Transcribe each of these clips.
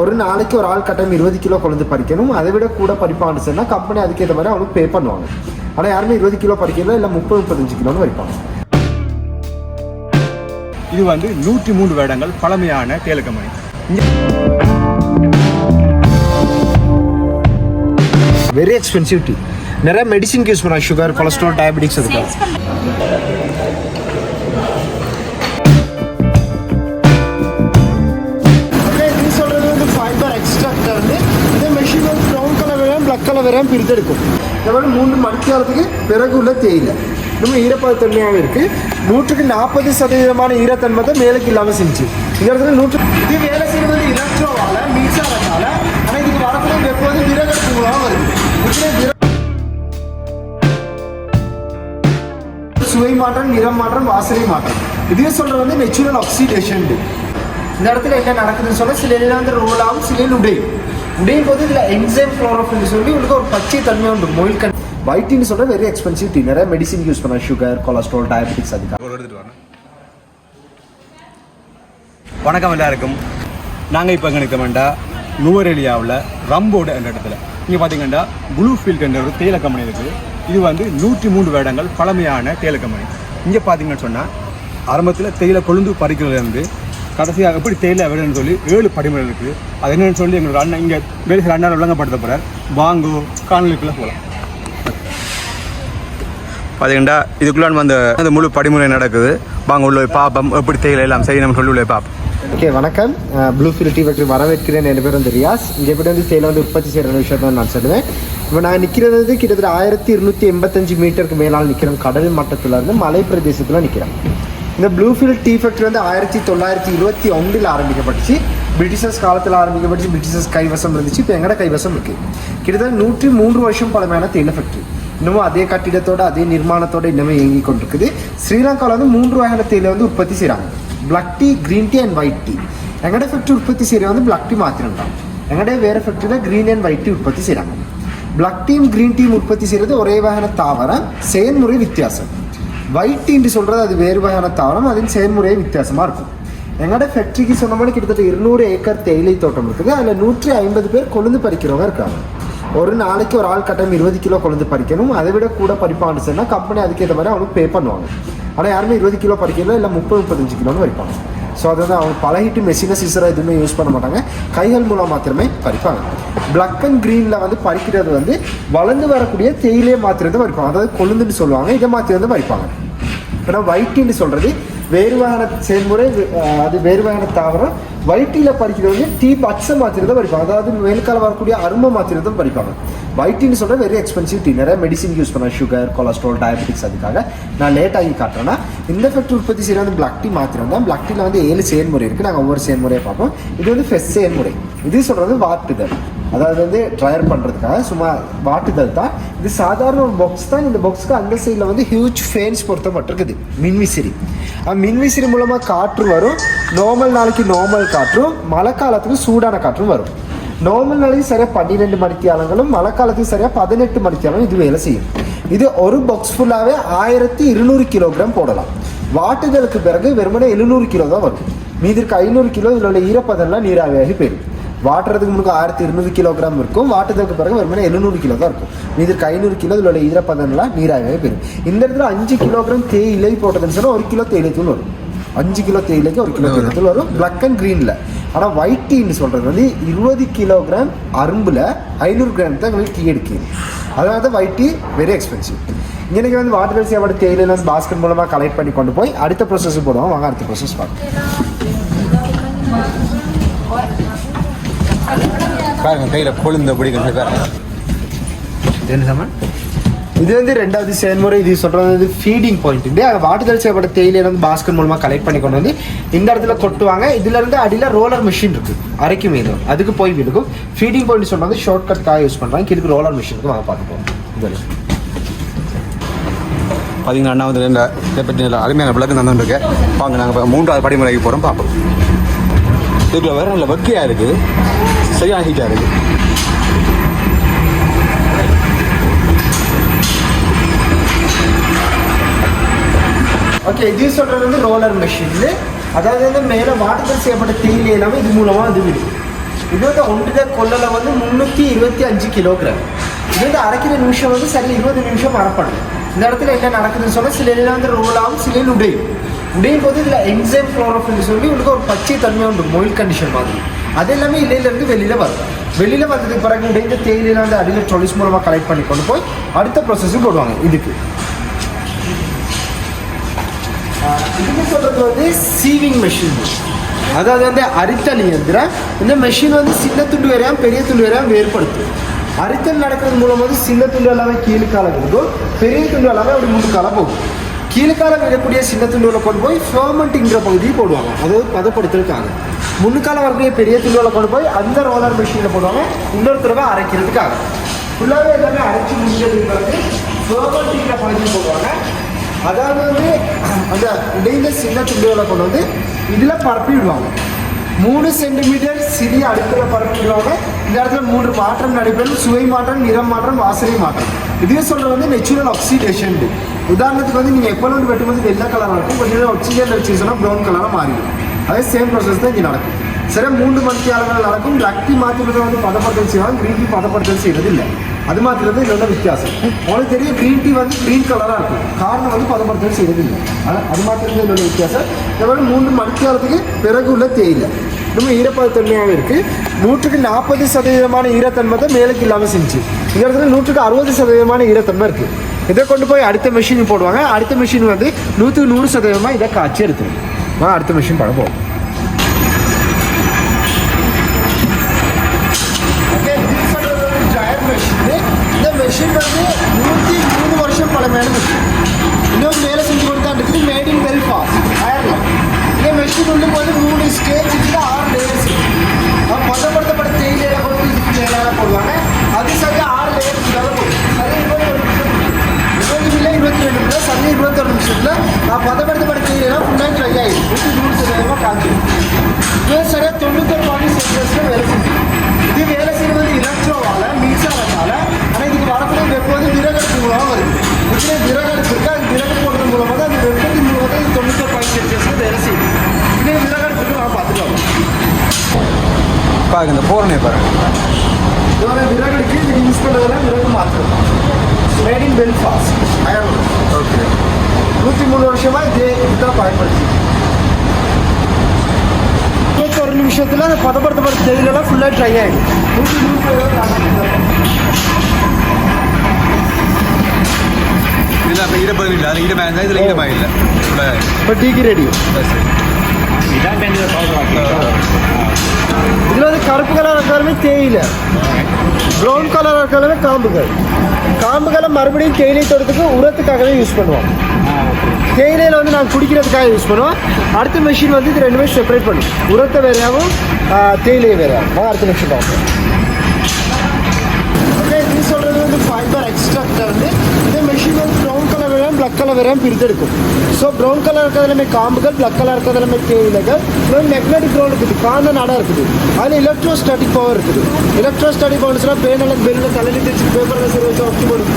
ஒரு நாளைக்கு ஒரு ஆள் கட்டாயம் இருபது கிலோ கொழுந்து பறிக்கணும். அதை விட கூட பறிப்பான்னு சொன்னால் கம்பெனி அதுக்கேற்ற மாதிரி அவனுக்கு பே பண்ணுவாங்க. ஆனால் யாருமே இருபது கிலோ பறிக்கல இல்லை முப்பது முப்பத்தஞ்சு கிலோன்னு பறிப்பாங்க. இது வந்து நூற்றி மூன்று வருடங்கள் பழமையான தேயிலக்கம்பெனி வெரி எக்ஸ்பென்சிவ் டீ நிறைய மெடிசின் யூஸ் பண்ணுவாங்க சுகர் கொலஸ்ட்ரால் டயபெட்டிக்ஸ் அதுக்காக வரையும் வரையும் பிரித்தெடுக்கும் இந்த மூன்று மணிக்காலத்துக்கு பிறகு உள்ள தேயிலை. இன்னும் ஈரப்பதத்தன்மையாக இருக்கு. நூற்றுக்கு நாற்பது சதவீதமான ஈரத்தன்மை தான் மேலுக்கு இல்லாமல் செஞ்சு. இந்த இடத்துல நூற்று இது வேலை செய்வது எலக்ட்ரோவால மின்சாரத்தால ஆனால் இதுக்கு வரக்கூடிய எப்போதும் வந்து மூலமாக வருது சுவை மாற்றம் நிறம் மாற்றம் வாசனை மாற்றம். இதே சொல்றது வந்து நெச்சுரல் ஆக்சிடேஷன் இந்த இடத்துல என்ன நடக்குதுன்னு சொன்னால் சில வந்து ரோல் ஆகும் சிலையில் உடையும். உடையும் போது இதில் என்சைம் குளோரோஃபில் சொல்லி உங்களுக்கு ஒரு பச்சை தன்மை உண்டு மொயில் கண் வைட்டின்னு சொல்ற வெரி எக்ஸ்பென்சிவ் டீ நிறைய மெடிசின் யூஸ் பண்ண சுகர் கொலஸ்ட்ரால் டயபெட்டிக்ஸ் அதுக்காக. வரேன் வணக்கம் எல்லாருக்கும். நாங்கள் இப்போ எங்கே வேண்டாம் நுவரெலியாவில் ரம்போடு என்ற இடத்துல. இங்கே பார்த்தீங்கன்னா ப்ளூ ஃபீல்ட் என்ற ஒரு தேயிலை கம்பெனி இருக்குது இது வந்து நூற்றி மூன்று வருடங்கள் பழமையான தேயிலை கம்பெனி. இங்கே பார்த்தீங்கன்னு சொன்னால் ஆரம்பத்தில் தேயிலை கொழுந்து பறிக்கிறதுலேருந்து கடைசியாக எப்படி தேயிலை வேணும்னு சொல்லி ஏழு படிமுறை இருக்குது. அது என்னன்னு சொல்லி எங்களோட அண்ணன் இங்கே வேறு சில அண்ணன் விளங்கப்படுத்த போகிறார் வாங்கோ காணொலிக்குள்ளே போகலாம் பார்த்தீங்கன்னா இதுக்குள்ளான் அந்த அந்த முழு படிமுறை நடக்குது. வாங்க உள்ள போய் பார்ப்போம் எப்படி தேயிலை எல்லாம் செய்யணும்னு சொல்லி உள்ள பார்ப்போம் ஓகே வணக்கம். ப்ளூ ஃபீல்ட் டீ ஃபேக்டரி வரவேற்கிறேன். என் பேர் வந்து ரியாஸ். இங்கே எப்படி வந்து தேயிலை வந்து உற்பத்தி செய்கிற விஷயத்தை நான் சொல்லுவேன். இப்போ நான் நிற்கிறது வந்து கிட்டத்தட்ட ஆயிரத்தி இருநூத்தி எண்பத்தஞ்சு மீட்டருக்கு மேலால் நிற்கிறேன் கடல் மட்டத்துல இருந்து மலை பிரதேசத்தில் நிற்கிறேன் இந்த ப்ளூஃபீல்ட் டீ ஃபேக்ட்ரி வந்து ஆயிரத்தி தொள்ளாயிரத்தி இருபத்தி ஒன்றில் ஆரம்பிக்கப்பட்டுச்சு. பிரிட்டிஷர்ஸ் காலத்தில் ஆரம்பிக்கப்பட்டுச்சு. பிரிட்டிஷர்ஸ் கைவசம் இருந்துச்சு. இப்போ எங்கட கைவசம் இருக்குது கிட்டத்தட்ட நூற்றி மூன்று வருஷம் பழமையான தேயிலை ஃபேக்ட்ரி இன்னமும் அதே கட்டிடத்தோட அதே நிர்மாணத்தோட இன்னமும் இயங்கி கொண்டிருக்குது. ஸ்ரீலங்காவில் வந்து மூன்று வகையான தேயிலை வந்து உற்பத்தி செய்கிறாங்க black tea green tea and white tea எங்கட ஃபேக்ட்ரி உற்பத்தி செய்கிற வந்து பிளாக் டீ மாத்திரம் தான் எங்கடைய வேறு ஃபேக்ட்ரியில் க்ரீன் அண்ட் ஒயிட் டீ உற்பத்தி செய்கிறாங்க பிளாக் டீம் க்ரீன் டீம் உற்பத்தி செய்கிறது ஒரே வகையான தாவரம் செயல்முறை வித்தியாசம். வைட்டின்னு சொல்கிறது அது வேறு வகையான தாவரம் அதன் செயல்முறையே வித்தியாசமாக இருக்கும். எங்களோட ஃபேக்ட்ரிக்கு சொன்ன மாதிரி கிட்டத்தட்ட இருநூறு ஏக்கர் தேயிலை தோட்டம் இருக்குது. அதில் நூற்றி ஐம்பது பேர் கொழுந்து பறிக்கிறவங்க இருக்காங்க. ஒரு நாளைக்கு ஒரு ஆள் கட்டம் இருபது கிலோ கொழுந்து பறிக்கணும். அதை விட கூட பறிப்பான்னு சொன்னால் கம்பெனி அதுக்கேற்ற மாதிரி அவனுக்கு பே பண்ணுவாங்க. ஆனால் யாருமே இருபது கிலோ பறிக்கல இல்லை முப்பது முப்பத்தஞ்சு கிலோன்னு பறிப்பாங்க. ஸோ அதை வந்து அவங்க பழகிட்டு மெஷினை சிசரை எதுவுமே யூஸ் பண்ண மாட்டாங்க. கைகள் மூலம் மாத்திரமே பறிப்பாங்க. பிளாக் அண்ட் க்ரீனில் வந்து பறிக்கிறது வந்து வளர்ந்து வரக்கூடிய தேயிலையை தான் பறிப்பாங்க. அதாவது கொழுந்துன்னு சொல்லுவாங்க இதை மாற்றி வந்து பறிப்பாங்க. ஏன்னா ஒயிட்டின்னு சொல்கிறது வேறு வகையான செயல்முறை அது வேறு வகையான தாவரம் வயிற்றில் பறிக்கிறது வந்து டீ பச்சை மாத்திரத்தை பறிப்பாங்க. அதாவது மேல்கால வரக்கூடிய அருமை மாத்திரத்தை பறிப்பாங்க. வயிற்றின்னு சொல்கிற வெரி எக்ஸ்பென்சிவ் டீ நிறைய மெடிசின் யூஸ் பண்ண சுகர் கொலஸ்ட்ரால் டயபெட்டிக்ஸ் அதுக்காக. நான் லேட் ஆகி காட்டுறேன்னா இந்த எஃபெக்ட் உற்பத்தி செய்கிற வந்து பிளாக் டீ மாத்திரம் தான் பிளாக் டீயில் வந்து ஏழு செயல்முறை இருக்குது நாங்கள் ஒவ்வொரு செயல்முறையை பார்ப்போம். இது வந்து ஃபெஸ்ட் செயல்முறை. இது சொல்கிறது வாட்டுதல் அதாவது வந்து ட்ரையர் பண்ணுறதுக்காக சும்மா வாட்டுதல் தான். இது சாதாரண ஒரு பாக்ஸ் தான். இந்த பாக்ஸுக்கு அந்த சைடில் வந்து ஹியூஜ் ஃபேன்ஸ் பொருத்தப்பட்டிருக்குது. மின்விசிறி. இருக்குது மின்விசிறி மூலமாக காற்று வரும். நார்மல் நாளைக்கு நார்மல் காற்றும் மழை காலத்துக்கு சூடான காற்றும் வரும். நார்மல் நாளைக்கு சரியாக பன்னிரெண்டு மணித்தியாலங்களும் மழை காலத்துக்கு சரியாக பதினெட்டு மணித்தியாலம் இது வேலை செய்யும். இது ஒரு பாக்ஸ் ஃபுல்லாகவே ஆயிரத்தி இருநூறு கிலோகிராம் போடலாம். வாட்டுதலுக்கு பிறகு வெறுமனே எழுநூறு கிலோ தான் வரும். மீதி இருக்க ஐநூறு கிலோ இதில் உள்ள ஈரப்பதம்லாம் நீராவியாகி போயிடும். வாட்டுறதுக்கு முன்னாடி ஆயிரத்தி இருநூறு கிலோகிராம் இருக்கும். வாட்டுறதுக்கு பிறகு வெறுமனே எழுநூறு கிலோ தான் இருக்கும். இதற்கு ஐநூறு கிலோ இதோட ஈரப்பதம்லாம் நீராகவே போயிடும். இந்த இடத்துல அஞ்சு கிலோகிராம் தேயிலை போட்டதுன்னு சொன்னால் ஒரு கிலோ தேயிலை தூள் வரும். அஞ்சு கிலோ தேயிலைக்கு ஒரு கிலோ தேயிலை தூள் வரும். பிளாக் அண்ட் க்ரீனில் ஆனால் ஒயிட் டீன்னு சொல்கிறது வந்து இருபது கிலோகிராம் அரும்பில் ஐநூறு கிராம் தான் எங்களுக்கு டீ எடுக்குது. அதனால தான் ஒயிட் டீ வெரி எக்ஸ்பென்சிவ் இன்னைக்கு வந்து வாட்டர் சேவோட தேயிலை வந்து பாஸ்கெட் மூலமாக கலெக்ட் பண்ணி கொண்டு போய் அடுத்த ப்ரோசஸ் போடுவோம். வாங்க அடுத்த ப்ரோசஸ் பார்க்கலாம் பாருங்க கையில் கொழுந்து பிடிக்கும் பாருங்க. என்ன சாமான்? இது வந்து ரெண்டாவது செயல்முறை. இது சொல்றது வந்து ஃபீடிங் பாயிண்ட் இது வாட்டுதல் செய்யப்பட்ட தேயிலை வந்து பாஸ்கெட் மூலமா கலெக்ட் பண்ணி கொண்டு வந்து இந்த இடத்துல கொட்டுவாங்க. இதுல இருந்து அடியில ரோலர் மிஷின் இருக்கு. அரைக்கும் மீதும் அதுக்கு போய் விழுக்கும் ஃபீடிங் பாயிண்ட் சொல்றது ஷார்ட் கட்காக யூஸ் பண்றாங்க. இதுக்கு ரோலர் மிஷினுக்கு வாங்க பார்த்துப்போம். இது பார்த்தீங்கன்னா அண்ணா வந்து இந்த பற்றி நல்ல அருமையான விளக்கு தந்துட்டு இருக்கேன் வாங்க நாங்கள் இப்போ மூன்றாவது படிமுறைக்கு போகிறோம் பார்ப்போம். இதுக்குள்ள வேற நல்ல வெக்கையாக இருக்குது சரியாக ஹீட்டாக இருக்குது ஓகே இது சொல்கிறது வந்து ரோலர் மிஷின் அதாவது வந்து மேலே வாட்டத்தில் செய்யப்பட்ட தேயிலை எல்லாமே இது மூலமாக அது விடும் இது வந்து ஒன்றுதான் கொள்ளல வந்து முந்நூற்றி இருபத்தி அஞ்சு கிலோகிராம் இது வந்து அரைக்கிற நிமிஷம் வந்து சரி இருபது நிமிஷம் அரைப்படும் இந்த இடத்துல என்ன நடக்குதுன்னு சொன்னால் சில இதில் வந்து ரோல் ஆகும் சில உடையும். உடையும் போது இதில் என்சைம் குளோரோஃபில் சொல்லி உங்களுக்கு ஒரு பச்சை தன்மை உண்டு மொயில் கண்டிஷன் மாதிரி. அது எல்லாமே இலையிலேருந்து வெளியில் வரும். வெளியில் வந்ததுக்கு பிறகு உடைந்த தேயிலையில் வந்து அடியில் ட்ரொலிஸ் மூலமாக கலெக்ட் பண்ணி கொண்டு போய் அடுத்த ப்ரொசஸும் போடுவாங்க இதுக்கு. இதுக்கு சொல்கிறது வந்து சீவிங் மெஷின் அதாவது வந்து அரித்தல் இயந்திரம். இந்த மெஷின் வந்து சின்ன துண்டு வரையாம் பெரிய துண்டு வரையாம் வேறுபடுத்தும் அரித்தல் நடக்கிறது மூலம் வந்து சின்ன துண்டு எல்லாமே கீழுக்கால போகும். பெரிய துண்டு எல்லாமே அப்படி முன்னுக்கால போகும். கீழ்காலம் விடக்கூடிய சின்ன துண்டுகளை கொண்டு போய் ஃபர்மெண்ட்டிங்கிற பகுதியை போடுவாங்க. அதாவது பதப்படுத்துறதுக்காக. முன்னுக்கால வரக்கூடிய பெரிய துண்டுகளை கொண்டு போய் அந்த ரோலர் மிஷினில் போடுவாங்க. இன்னொரு தடவை அரைக்கிறதுக்காக. ஃபுல்லாகவே எல்லாமே அரைச்சி முடிஞ்சதுக்கு பிறகு ஃபர்மெண்ட்டிங்கிற பகுதியை போடுவாங்க. அதாவது வந்து அந்த உடைந்த சின்ன துண்டுகளை கொண்டு வந்து இதில் பரப்பி விடுவாங்க மூணு சென்டிமீட்டர் சிறிய அடுப்பில் பரப்பி விடுவாங்க இந்த இடத்துல மூன்று மாற்றம் நடைபெறும். சுவை மாற்றம் நிறம் மாற்றம் வாசனை மாற்றம். இதே சொல்கிறது வந்து நெச்சுரல் ஆக்சிடேஷன் உதாரணத்துக்கு வந்து நீங்கள் எப்போ வந்து வெட்டும்போது வெள்ளை கலராக இருக்கும். கொஞ்சம் நேரம் ஆக்சிஜன் வச்சு சொன்னால் ப்ரௌன் கலராக மாறிடும். அதே சேம் ப்ராசஸ் தான் இங்கே நடக்கும். சில மூன்று மணிக்கு நடக்கும். லக்தி டீ வந்து பதப்படுத்தல் செய்வாங்க. க்ரீன் டீ பதப்படுத்தல் செய்கிறது இல்லை அது மாத்திரது இதோட வித்தியாசம். உங்களுக்கு தெரியும் க்ரீன் டீ வந்து க்ரீன் கலராக இருக்கும். காரணம் வந்து பதப்படுத்தல் செய்கிறது இல்லை ஆனால் அது மாத்திரது இதோட வித்தியாசம். இந்த மூன்று மணிக்காலத்துக்கு பிறகு உள்ள தேயிலை. ரொம்ப ஈரப்பதத்தன்மையாகவும் இருக்குது நூற்றுக்கு நாற்பது சதவீதமான ஈரத்தன்மை தான் மேலுக்கு இல்லாமல் செஞ்சு. இந்த இடத்துல நூற்றுக்கு அறுபது சதவீதமான ஈரத்தன்மை இருக்குது இதை கொண்டு போய் அடுத்த மிஷின் போடுவாங்க. அடுத்த மிஷின் வந்து நூற்றுக்கு நூறு சதவீதமாக இதை காய்ச்சி எடுத்துரும். நான் அடுத்த மிஷின் பண்ண போவோம். ஓகே இந்த மெஷின் வந்து நூற்றி மூணு வருஷம் பழமையான மிஷின் இன்னும் மேலே செஞ்சு கொடுத்தா இருக்குது மேட் இன் பெல்ஃபாஸ்ட் அயர்லாந்து இந்த மெஷின் உள்ள வந்து மூணு ஸ்டேஜ் இருக்குது பாருங்க இந்த போறனே பாருங்க. இதோட விறகுக்கு இது யூஸ் பண்ணுறதுல விறகு மாத்திரம். Made in Belfast Ireland okay நூற்றி மூணு வருஷமா இதே இதுதான் பயன்படுத்தி இருபத்தொரு நிமிஷத்தில் அந்த பதப்படுத்தப்பட்ட தேயிலெல்லாம் ஃபுல்லாக ட்ரை ஆகிடும் நூற்றி நூறு இதில் அப்போ ஈரப்பதம் இல்லை. அதில் ஈரமாக இருந்தால் இதில் ஈரமாக இல்லை. இப்போ டீக்கு ரெடி இதில் வந்து கருப்பு கலர் இருக்கிறதுமே தேயிலை ப்ரௌன் கலர் இருக்கிறதுமே காம்புகள் காம்புகளை மறுபடியும் தேயிலை தோட்டத்துக்கு உரத்துக்காகவே யூஸ் பண்ணுவோம் தேயிலையில் வந்து நாங்கள் குடிக்கிறதுக்காக யூஸ் பண்ணுவோம் அடுத்த மிஷின் வந்து இது ரெண்டுமே செப்பரேட் பண்ணும் உரத்தை வேறையாகவும் தேயிலையை வேறையாகும் அடுத்த மிஷின் பார்ப்போம் இது சொல்கிறது வந்து ஃபைபர் எக்ஸ்ட்ராக்டர் வந்து இந்த மெஷின் வந்து ப்ரௌன் கலர் வேறையும் பிளாக் கலர் வேறையும் பிரித்தெடுக்கும் ஸோ ப்ரௌன் கலர் இருக்கிறதுலமே காம்புகள் பிளாக் கலர் இருக்கிறதுலமே தேயிலைகள் இன்னொரு மேக்னெட்டிக் ரோல் இருக்குது காந்த நாடாக இருக்குது அதில் எலக்ட்ரோஸ்டாட்டிக் பவர் இருக்குது எலக்ட்ரோஸ்டாட்டிக் பவர்ஸ்னால் பேனில் பெல்லில் தலையில் தேய்ச்சி பேப்பரில் சரி வச்சு ஒட்டி போடும்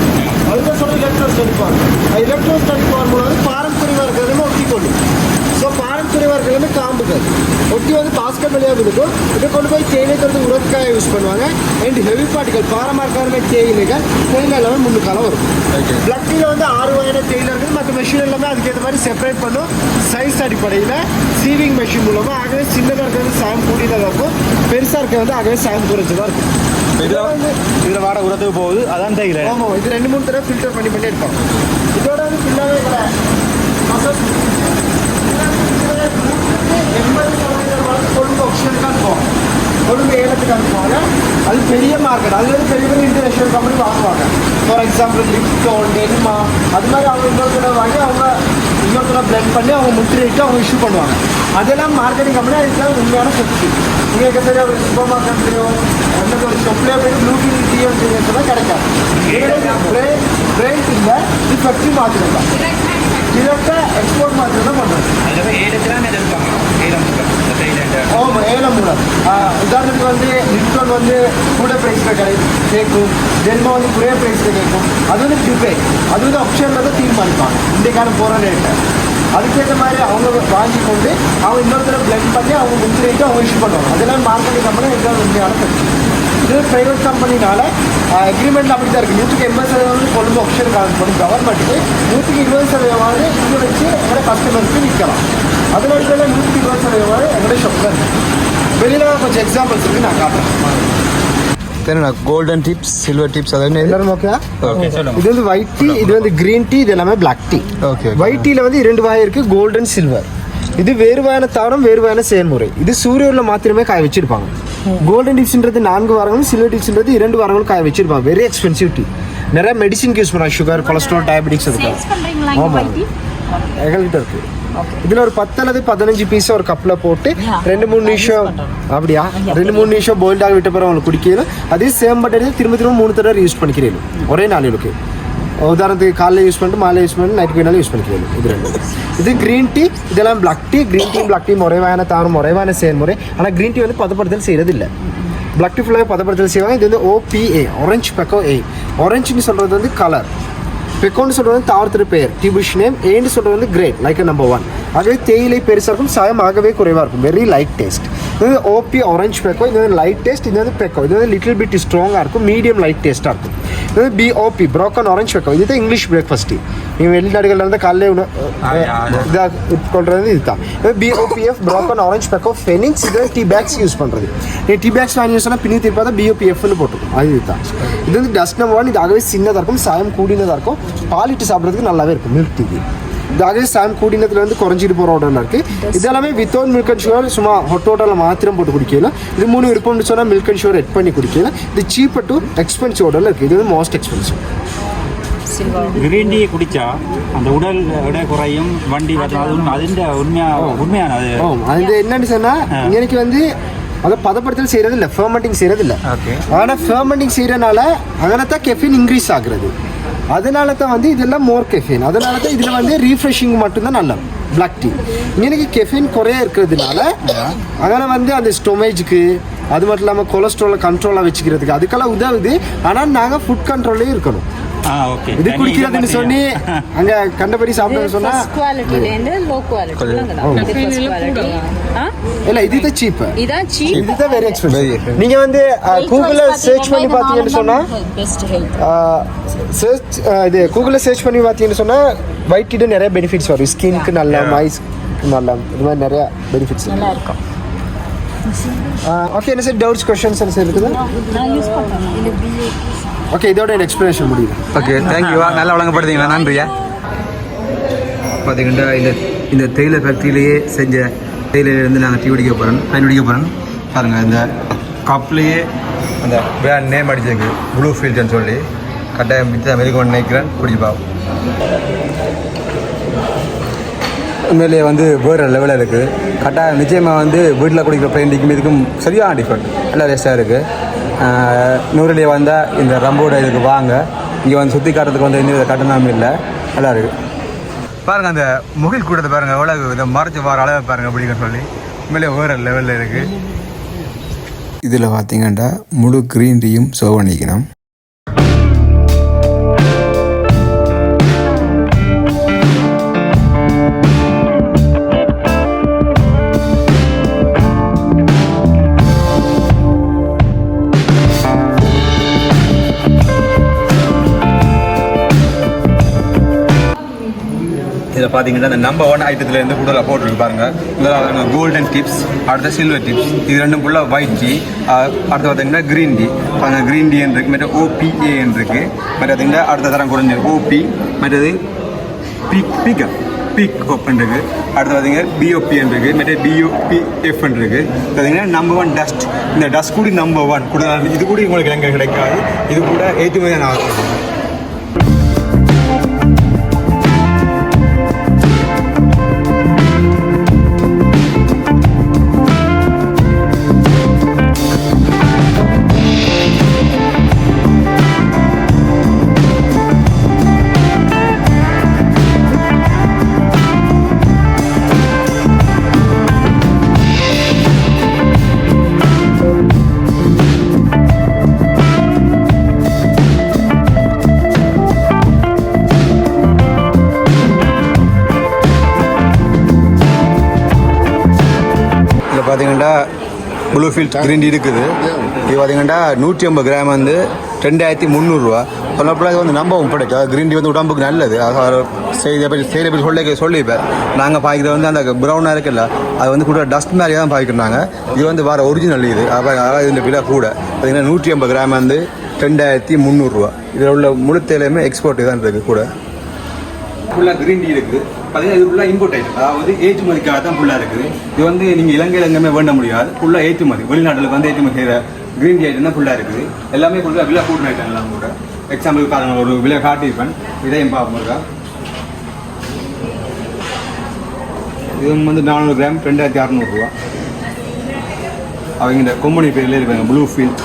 அதுதான் சொல்ல எலக்ட்ரோஸ்டாட்டிக் பவர் எலக்ட்ரோஸ்டாட்டிக் பவர் மூலம் வந்து பாரம்பரியமாக இருக்கிறதுமே ஒட்டி கொள்ளும் இருக்கிறது காம்புகள். ஒட்டி வந்து பாஸ்கட் வழியாக இருக்கும் இதை கொண்டு போய் தேயிலை தரது உரத்துக்காக யூஸ் பண்ணுவாங்க. அண்ட் ஹெவி பார்ட்டிகள் பாரமாக இருக்கிற தேயிலைகள் தேயிலை எல்லாமே முன்னு காலம் வரும் பிளக்கில் வந்து ஆறு வகையான தேயிலை இருக்குது. மற்ற மெஷின் எல்லாமே அதுக்கேற்ற மாதிரி செப்பரேட் பண்ணும். சைஸ் அடிப்படையில் சீவிங் மெஷின் மூலமாக ஆகவே சின்னதாக இருக்கிறது சாயம் கூடியதாக இருக்கும். பெருசாக இருக்கிறது வந்து ஆகவே சாயம் குறைஞ்சதாக இருக்கும். இதில் வந்து வாட உரத்துக்கு போகுது. அதான் தேயிலை. ஆமாம் இது ரெண்டு மூணு தடவை ஃபில்டர் பண்ணி பண்ணி எடுப்பாங்க இதோட வந்து ஃபுல்லாகவே எண்பது சதவீதம் வந்து கொழும்பு ஆப்ஷனுக்கு அனுப்புவாங்க கொழும்பு ஏலத்துக்கு அனுப்புவாங்க அது பெரிய மார்க்கெட் அது வந்து பெரிய பெரிய இன்டர்நேஷனல் கம்பெனி வாங்குவாங்க ஃபார் எக்ஸாம்பிள் லிப்டோன் டென்மா அது மாதிரி அவங்க இன்னொருத்தர வாங்கி அவங்க இன்னொரு பிளெண்ட் பண்ணி அவங்க முத்திரையிட்டு அவங்க இஷ்யூ பண்ணுவாங்க அதெல்லாம் மார்க்கெட்டிங் கம்பெனி அதுக்கெல்லாம் உண்மையான சக்தி நீங்கள் சரியாக ஒரு சூப்பர் மார்க்கெட்லையோ அல்லது ஒரு ஷாப்லேயோ போய் ப்ளூ டீ சொன்னால் கிடைக்காது பிரெயின் இல்லை இஃபெக்டிவ் மார்க்கெட் தான் இதோட எக்ஸ்போர்ட் மாத்திரம் தான் பண்ணுறது ஆமாம் ஏலம் மூலம் உதாரணத்துக்கு வந்து லிப்டோன் வந்து கூட ப்ரைஸில் கிடை கேட்கும் டெல்மா வந்து குறைய ப்ரைஸில் கேட்கும் அது வந்து டிபே அது வந்து ஆப்ஷனில் தான் தீர்மானிப்பாங்க இன்றைக்கான போகிற ரேட்டை அதுக்கேற்ற மாதிரி அவங்க வாங்கி கொண்டு அவங்க இன்னொருத்தர பிளெண்ட் பண்ணி அவங்க முந்திரிட்டு அவங்க இஷ்யூ பண்ணுவாங்க அதெல்லாம் மார்க்கெட்டிங் கம்பெனி எல்லாம் உண்மையான பிரச்சனை இது ப்ரைவேட் கம்பெனினால அக்ரிமெண்ட் அப்படி தான் இருக்குது நூற்றுக்கு எண்பது சதவீதம் வந்து கொழும்பு ஆப்ஷன் காமிப்படும் கவர்மெண்ட்டுக்கு நூற்றுக்கு இருபது சதவீதமாவது இங்கே வச்சு எங்களோட கஸ்டமருக்கு விற்கலாம். அதில் இருக்கிற நூற்றுக்கு இருபது சதவீதமாவது எங்களோட ஷாப் தான் வெளியில் கொஞ்சம் எக்ஸாம்பிள்ஸ் இருக்குது நான் காட்டுறேன். என்னண்ணா கோல்டன் டிப்ஸ் சில்வர் டிப்ஸ் அதாவது எல்லாரும் ஓகே ஓகே இது வந்து ஒயிட் டீ இது வந்து கிரீன் டீ இது எல்லாமே பிளாக் டீ okay. ஒயிட் டீல வந்து இரண்டு வகை இருக்கு கோல்டன் சில்வர் இது வேறு வகையான தாவரம் வேறு வகையான செயல்முறை. இது சூரியனில் மாத்திரமே காய வச்சிருப்பாங்க. கோல்டன் டிப்ஸ்ன்றது நான்கு வாரங்களும் சில்வர் டிப்ஸ்ன்றது இரண்டு வாரங்களும் காய வச்சிருப்பாங்க. வெரி எக்ஸ்பென்சிவ் டீ நிறைய மெடிசின் யூஸ் பண்ணுவாங்க சுகர் கொலஸ்ட்ரால் டயபெட்டிக்ஸ் சேல்ஸ் அதுக்கு பண்றீங்களா இங்க ஆமா. வைத்தி எங்கள்கிட்ட இருக்கு. இதுல ஒரு பத்து அல்லது பதினஞ்சு பீஸ் ஒரு கப்ல போட்டு ரெண்டு மூணு நிமிஷம் அப்படியா? ரெண்டு மூணு நிமிஷம் பாயில் ஆகி விட்ட பிறகு குடிக்கணும் அதே சேம் பட் திரும்ப திரும்ப மூணு தடவை யூஸ் பண்ணிக்கிறீங்க. ஒரே நாளைக்கு உதாரணத்துக்கு காலைல யூஸ் பண்ணிட்டு மாலை யூஸ் பண்ணிட்டு நைட் வேணாலும் யூஸ் பண்ணிக்கிறீங்க. இது ரெண்டு. இது க்ரீன் டீ இதெல்லாம் black tea green tea black tea முறைவான தாரம் முறைவான செயல்முறை ஆனால் க்ரீன் டீ வந்து பதப்படுத்தல் செய்யறதில்லை பிளாக் டீ ஃபுல்லாக பதப்படுத்தல் செய்வாங்க இது வந்து ஓபிஏ ஆரஞ்சு பெக்கோ ஏ ஆரஞ்சுன்னு சொல்கிறது வந்து கலர் பெக்கோன்னு சொல்கிறது வந்து தாவரத்திற்கு பெயர் டிபுஷ் நேம் ஏன்னு சொல்கிறது வந்து கிரேட் லைக் நம்பர் ஒன் ஆகவே தேயிலை பெருசாக இருக்கும் சாயம் ஆகவே குறைவாக இருக்கும் வெரி லைட் டேஸ்ட் இது ஓபி ஆரஞ்சு பெக்கோ இது வந்து லைட் டேஸ்ட் இது வந்து பெக்கோ இது வந்து லிட்டில் பிட் ஸ்ட்ராங்காக இருக்கும் மீடியம் லைட் டேஸ்ட்டாக இருக்கும் இது வந்து பிஓபி ப்ரோக்கன் ஆரஞ்சு பெக்கோ இது தான் இங்கிலீஷ் பிரேக்ஃபாஸ்ட் நீங்கள் வெளிநாடுகளில் இருந்து காலையில் இதாக கொள்றது இதுதான் இது BOPF broken orange pekoe fannings இது டீ பேக்ஸ் யூஸ் பண்ணுறது நீ டீ பேக்ஸ் வாங்கி யூஸ் பண்ணால் பின்னி திருப்பி பிஓபிஎஃப்னு போட்டுருக்கும் அது இதுதான் இது வந்து டஸ்ட் நம்பர் ஒன் இது ஆகவே சின்னதாக இருக்கும் சாயம் கூடினதாக இருக்கும் பாலிட்டு சாப்பிட்றதுக்கு நல்லாவே இருக்கும் மில்க் டீக்கு அதே சாம் கூடினத்துலேருந்து குறைஞ்சிட்டு போகிற உடனே இருக்குது இது எல்லாமே வித்தவுட் மில்க் அண்ட் ஷுகர் சும்மா ஹொட் வாட்டரில் மாத்திரம் போட்டு குடிக்கல இது மூணு விருப்பம்னு சொன்னால் மில்க் அண்ட் ஷுகர் எட் பண்ணி குடிக்கல இது சீப்பர் டு எக்ஸ்பென்சிவ் உடனே இருக்குது இது வந்து மோஸ்ட் எக்ஸ்பென்சிவ் கிரீன் குடிச்சா அந்த உடல் எடை குறையும் வண்டி வரலாம் அதுன்ற உண்மையா உண்மையான அது என்னன்னு சொன்னா எனக்கு வந்து அதை பதப்படுத்தல் செய்யறது இல்லை ஃபர்மெண்டிங் செய்யறது இல்லை ஓகே ஆனால் ஃபர்மெண்டிங் செய்யறதுனால அதனால தான் கெஃபின் இன்க்ரீஸ் ஆகுறது அதனால தான் வந்து இதெல்லாம் மோர் கெஃபின் அதனால தான் இதில் வந்து ரீஃப்ரெஷிங் மட்டும்தான் நல்லது. பிளாக் டீ எனக்கு கெஃபின் குறைய இருக்கிறதுனால அதனால் வந்து அந்த ஸ்டொமேஜுக்கு அது மட்டும் இல்லாமல் கொலஸ்ட்ராலை கண்ட்ரோலாக வச்சுக்கிறதுக்கு அதுக்கெல்லாம் உதவுது. ஆனால் நாங்கள் ஃபுட் கண்ட்ரோல்லே இருக்கணும். ஆ ஓகே இது குடிக்கிறதுன்னு சொல்லி அங்கே கண்டபடி சாப்பிட்டேன்னு சொன்னால் ஃபர்ஸ்ட் குவாலிட்டிலேருந்து லோ குவாலிட்டி இது இல்லை இதுதான் சீப்பு இதான் சீப் இதுதான் வெரி எக்ஸ்பென்சிவ் நீங்க வந்து கூகுள்ல சர்ச் பண்ணி பார்த்தீங்கன்னு சொன்னா சர்ச் இது கூகுளில் சர்ச் பண்ணி பார்த்தீங்கன்னு சொன்னா ஒயிட் டீ நிறைய பெனிஃபிட்ஸ் வரும். ஸ்கின்க்கு நல்ல மைஸ்க்கு நல்ல இது மாதிரி நிறைய பெனிஃபிட்ஸ் நல்லா இருக்கும் ஓகே என்ன சார் டவுட்ஸ் கொஸ்டின்ஸ் என்ன சார் இருக்குது? நான் யூஸ் பண்றேன். இது பிஏ ஓகே இதோட என் எக்ஸ்பிளனேஷன் முடியுது. ஓகே தேங்க்யூ நல்லா வழங்கப்படுத்தீங்களா நன்றியா? பார்த்தீங்கன்னா இந்த இந்த தேயிலை ஃபேக்ட்ரியிலேயே செஞ்ச தேயிலையிலேருந்து நாங்கள் டீ குடிக்க போகிறோம் பயன் குடிக்க போகிறோம் பாருங்கள் இந்த கப்லேயே அந்த பிராண்ட் நேம் அடிச்சிருக்கு ப்ளூ ஃபீல்டுன்னு சொல்லி. கட்டாயம் மிச்சம் மெருகு நினைக்கிறேன் குடிப்பா உண்மையிலேயே வந்து வேறு லெவலில் இருக்குது கரெக்டாக நிச்சயமாக வந்து வீட்டில் குடிக்கிற பெயிண்டிங்கும் இதுக்கும் சரியான டிஃப்ரெண்ட் நல்லா டேஸ்ட்டாக இருக்குது நூறுலேயே வந்தால் இந்த ரம்போட இதுக்கு வாங்க. இங்கே வந்து சுற்றி காட்டுறதுக்கு வந்து எந்த வித கட்டணமும் இல்லை. நல்லா இருக்குது பாருங்கள் அந்த முகில் கூட்டத்தை பாருங்கள் எவ்வளோ இதை மறைச்சு வர அளவை பாருங்கள் அப்படிங்கிற சொல்லி. உண்மையிலே வேறு லெவலில் இருக்குது இதில் பார்த்தீங்கன்னா முழு க்ரீன் டீயும் சர்வ் பண்ணிக்கணும் பார்த்தீங்கன்னா அந்த நம்பர் ஒன் ஐட்டத்துலேருந்து கூட போட்டிருக்கு பாருங்க. முதலாவது கோல்டன் டிப்ஸ் அடுத்த சில்வர் டிப்ஸ் இது ரெண்டும் ஃபுல்லாக ஒயிட் டீ அடுத்து பார்த்தீங்கன்னா க்ரீன் டீ பாருங்கள் க்ரீன் டீ இருக்கு மற்ற ஓபிஏன்னு இருக்கு. மற்ற பார்த்தீங்கன்னா அடுத்த தரம் குறைஞ்சி ஓபி மற்றது பீக் பீக்கப் பீக் ஓப்பன் இருக்குது அடுத்து பார்த்தீங்கன்னா பிஓபிஎன் இருக்குது மற்ற பிஓபிஎஃப் இருக்கு பார்த்தீங்கன்னா நம்பர் ஒன் டஸ்ட் இந்த டஸ்ட் கூட நம்பர் ஒன் கூட இது கூட உங்களுக்கு எங்கே கிடைக்காது. இது கூட ஏற்றுமதி நான் ஃபீல்ட் கிரீன் இருக்குது. இது பார்த்தீங்கன்னா நூற்றி ஐம்பது கிராம் வந்து ரெண்டாயிரத்தி முந்நூறுரூவா சொன்னப்பல இது வந்து நம்பவும் கிடைக்கும் கிரீன் டீ வந்து உடம்புக்கு நல்லது. செய்தியை பற்றி செய்தியை பற்றி சொல்ல சொல்லிப்பேன் நாங்கள் பாய்க்கிறது வந்து அந்த ப்ரௌனாக இருக்குல்ல அது வந்து கூட டஸ்ட் மாதிரியே தான் பாய்க்கிறாங்க இது வந்து வேறு ஒரிஜினல் இது. அதாவது இந்த விலை கூட. பார்த்தீங்கன்னா நூற்றி ஐம்பது கிராம் வந்து ரெண்டாயிரத்தி முந்நூறுரூவா இதில் உள்ள முழு தேலையுமே எக்ஸ்போர்ட் தான் இருக்குது கூட. ஃபுல்லாக கிரீன் டீ இருக்குது. பார்த்தீங்கன்னா இது ஃபுல்லாக இம்போர்ட் ஐட்டம் அதாவது ஏற்றுமதிக்காக தான் ஃபுல்லாக இருக்குது. இது வந்து நீங்கள் இலங்கையில் எங்கேயுமே வேண்ட முடியாது. ஃபுல்லாக ஏற்றுமதி. வெளிநாட்டில் வந்து ஏற்றுமதி செய்கிற கிரீன் டீ ஐட்டம் தான் ஃபுல்லாக இருக்குது. எல்லாமே ஃபுல்லாக விலை கூட்டின ஐட்டம் எல்லாம் கூட. எக்ஸாம்பிள் பாருங்க ஒரு விலை காட்டியிருப்பேன். இதையும் பார்ப்போம்க்கா இது வந்து நானூறு கிராம் ரெண்டாயிரத்தி அறநூறுரூவா அவங்க இந்த கொம்பனி பேரில் இருக்காங்க ப்ளூ ஃபீல்ட்